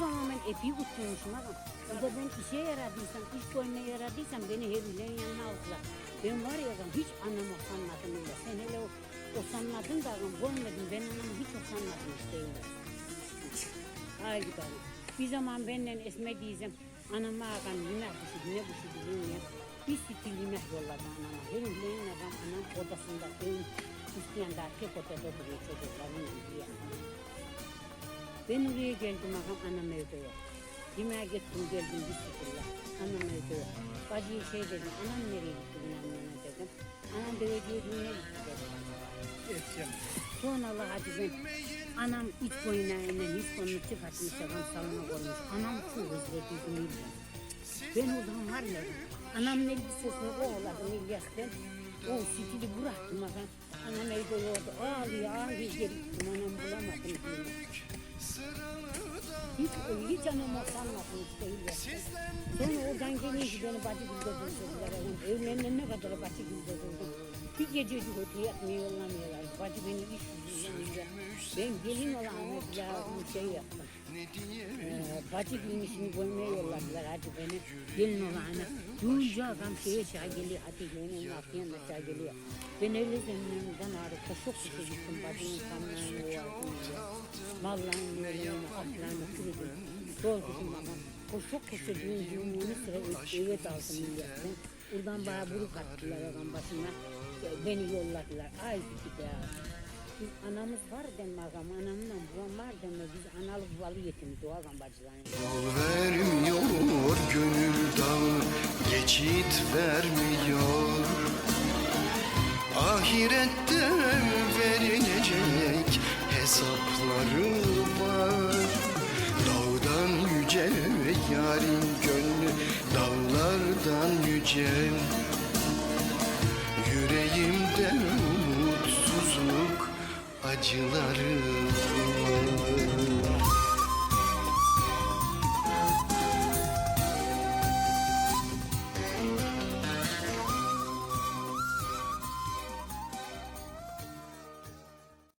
zaman ben epiyi tutmuşum ama burada ben işe yaradıysam, iş koymaya yaradıysam beni heplerin yanına aldılar. Ben var ya adam hiç anama sanmadım öyle. Sen hele o, o sanmadın da adam görmedim. Ben anamı hiç o sanmadım işte öyle. Ay gidelim. Bir zaman benden esme diyeceğim. Anama ağam yemek kuşu, ne kuşu bilmiyorum. Bir stil yemek yolladı anama. Benim leyin adam anam odasında ön üstünde tek odada duruyor çocukların gidiyor. Ben oraya geldim ağam anam evde yok. Yemeğe gittim geldim bir sıfırla. Anam evde yok. Bacıya şey dedim, anam nereye gitti yanına dedim. Anam da ödüyor düğüne gitti dedim. Sonra Allah hadi ben anam iç boyuna inen hiç konu çıkartmış adam salona koymuş. Anam çok özlediydim İlyas. Ben o zaman var ya anamın elbisesini kovaladım İlyas'tan. O stili bıraktım adam. Anam evde yoktu. Ağlıyor ağlıyor gittim anam bulamadım. diyor. Hiç, hiç anama sanmadım işte İlyas'tan. Sonra oradan gelince beni bacı gülde durdurdular. Evlenene kadar bacı gülde durdum. Bir gececik öte yatmaya yollamıyorlar. Bacı beni iş yüzünden Ben gelin olan lazım şey yaptım. Ee, bacı gülmüşünü koymaya yolladılar hadi beni. Gelin olana. Duyunca adam şeye çay geliyor. Hadi gelin afiyonla çay geliyor. Ben öyle zemininden ağrı koşuk koşuk gittim. Bacının kamlarını Mallarını yolunu, atlarını kırdım. Doldurdum ama. Koşuk koşuk duyunca onu sıra eve daldım milletten. Buradan bana buruk attılar adam başına. Beni yolladılar. Ay gidi ya. Biz anamız var deme ağam, anamla babam var deme. Biz analı babalı yetimiz o ağam bacılarına. Yol vermiyor gönül dağı geçit vermiyor Ahirette yüce yarın gönlü dağlardan yüce. Yüreğimde umutsuzluk acıları